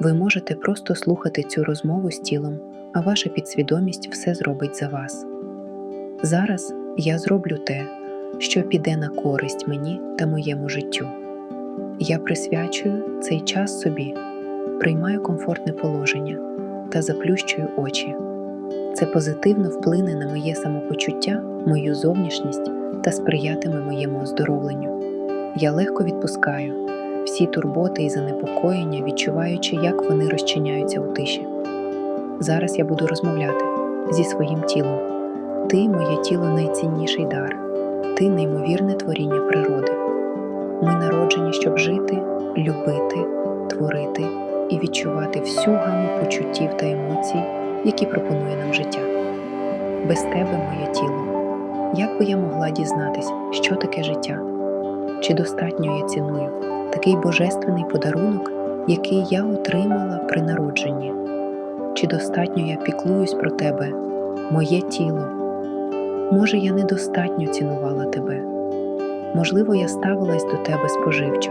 Ви можете просто слухати цю розмову з тілом, а ваша підсвідомість все зробить за вас. Зараз я зроблю те, що піде на користь мені та моєму життю. Я присвячую цей час собі, приймаю комфортне положення та заплющую очі. Це позитивно вплине на моє самопочуття, мою зовнішність та сприятиме моєму оздоровленню. Я легко відпускаю всі турботи і занепокоєння, відчуваючи, як вони розчиняються у тиші. Зараз я буду розмовляти зі своїм тілом. Ти, моє тіло, найцінніший дар, ти неймовірне творіння природи. Ми народжені, щоб жити, любити, творити і відчувати всю гаму почуттів та емоцій, які пропонує нам життя. Без тебе, моє тіло, як би я могла дізнатись, що таке життя? Чи достатньо я ціную такий божественний подарунок, який я отримала при народженні? Чи достатньо я піклуюсь про тебе, моє тіло? Може, я недостатньо цінувала тебе? Можливо, я ставилась до тебе споживчо,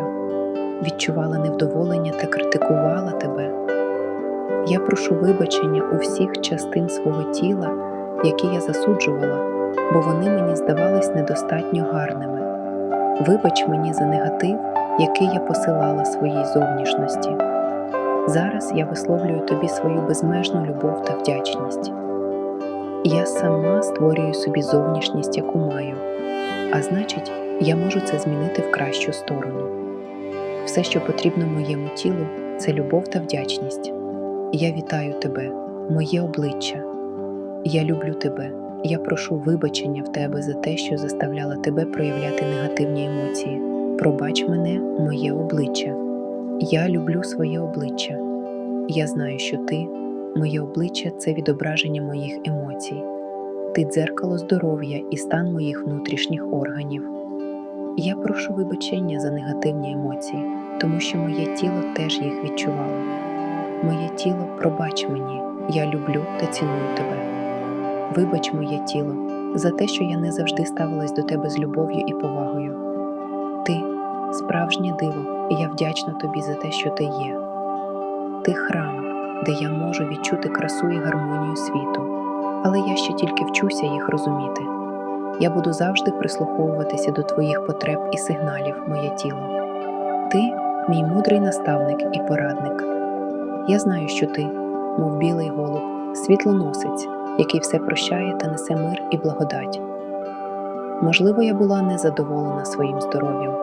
відчувала невдоволення та критикувала тебе. Я прошу вибачення у всіх частин свого тіла, які я засуджувала, бо вони мені здавались недостатньо гарними. Вибач мені за негатив, який я посилала своїй зовнішності. Зараз я висловлюю тобі свою безмежну любов та вдячність. Я сама створюю собі зовнішність, яку маю, а значить, я можу це змінити в кращу сторону. Все, що потрібно моєму тілу, це любов та вдячність. Я вітаю тебе, моє обличчя. Я люблю тебе. Я прошу вибачення в тебе за те, що заставляла тебе проявляти негативні емоції. Пробач мене, моє обличчя. Я люблю своє обличчя. Я знаю, що ти, моє обличчя це відображення моїх емоцій. Ти дзеркало здоров'я і стан моїх внутрішніх органів. Я прошу вибачення за негативні емоції, тому що моє тіло теж їх відчувало. Моє тіло, пробач мені, я люблю та ціную тебе. Вибач моє тіло за те, що я не завжди ставилась до тебе з любов'ю і повагою. Ти справжнє диво, і я вдячна тобі за те, що ти є. Ти храм, де я можу відчути красу і гармонію світу, але я ще тільки вчуся їх розуміти. Я буду завжди прислуховуватися до твоїх потреб і сигналів, моє тіло. Ти мій мудрий наставник і порадник. Я знаю, що ти, мов білий голуб, світлоносець, який все прощає та несе мир і благодать. Можливо, я була незадоволена своїм здоров'ям,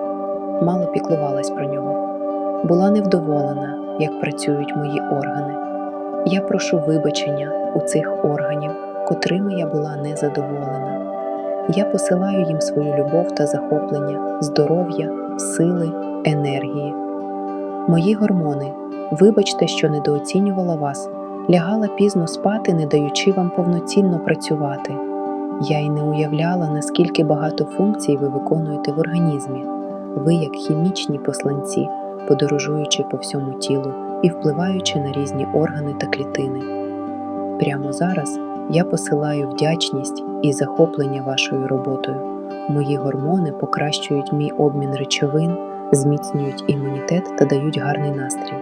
мало піклувалась про нього, була невдоволена, як працюють мої органи. Я прошу вибачення у цих органів, котрими я була незадоволена. Я посилаю їм свою любов та захоплення, здоров'я, сили, енергії. Мої гормони, вибачте, що недооцінювала вас, лягала пізно спати, не даючи вам повноцінно працювати. Я й не уявляла, наскільки багато функцій ви виконуєте в організмі. Ви, як хімічні посланці, подорожуючи по всьому тілу і впливаючи на різні органи та клітини. Прямо зараз я посилаю вдячність і захоплення вашою роботою. Мої гормони покращують мій обмін речовин, зміцнюють імунітет та дають гарний настрій.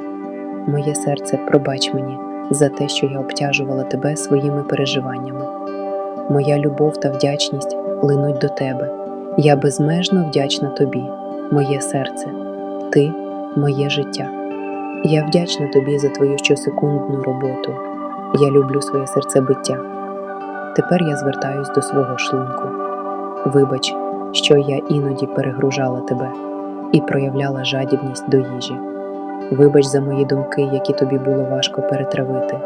Моє серце, пробач мені за те, що я обтяжувала тебе своїми переживаннями. Моя любов та вдячність линуть до тебе. Я безмежно вдячна тобі, моє серце, ти моє життя. Я вдячна тобі за твою щосекундну роботу. Я люблю своє серцебиття. Тепер я звертаюсь до свого шлунку. Вибач, що я іноді перегружала тебе і проявляла жадібність до їжі. Вибач за мої думки, які тобі було важко перетравити.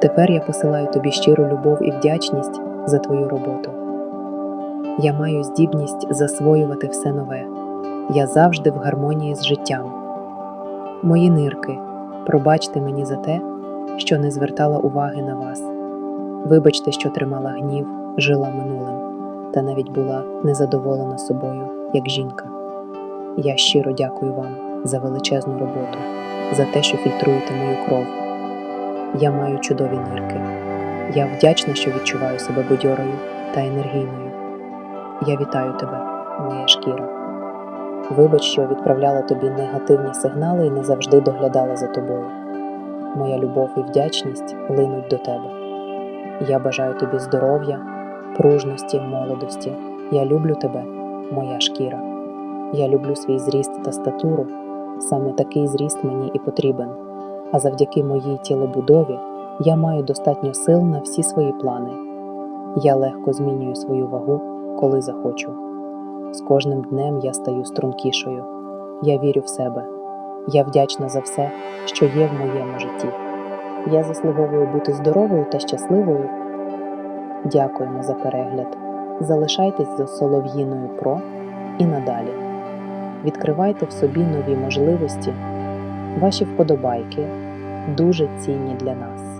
Тепер я посилаю тобі щиру любов і вдячність за твою роботу. Я маю здібність засвоювати все нове. Я завжди в гармонії з життям. Мої нирки, пробачте мені за те, що не звертала уваги на вас. Вибачте, що тримала гнів, жила минулим, та навіть була незадоволена собою, як жінка. Я щиро дякую вам за величезну роботу, за те, що фільтруєте мою кров. Я маю чудові нирки. Я вдячна, що відчуваю себе бадьорою та енергійною. Я вітаю тебе, моя шкіра. Вибач, що відправляла тобі негативні сигнали і не завжди доглядала за тобою. моя любов і вдячність линуть до тебе. Я бажаю тобі здоров'я, пружності, молодості. Я люблю тебе, моя шкіра. Я люблю свій зріст та статуру. Саме такий зріст мені і потрібен. А завдяки моїй тілобудові я маю достатньо сил на всі свої плани. Я легко змінюю свою вагу, коли захочу. З кожним днем я стаю стрункішою. Я вірю в себе. Я вдячна за все, що є в моєму житті. Я заслуговую бути здоровою та щасливою. Дякуємо за перегляд. Залишайтесь за Солов'їною Про і надалі. Відкривайте в собі нові можливості. Ваші вподобайки дуже цінні для нас.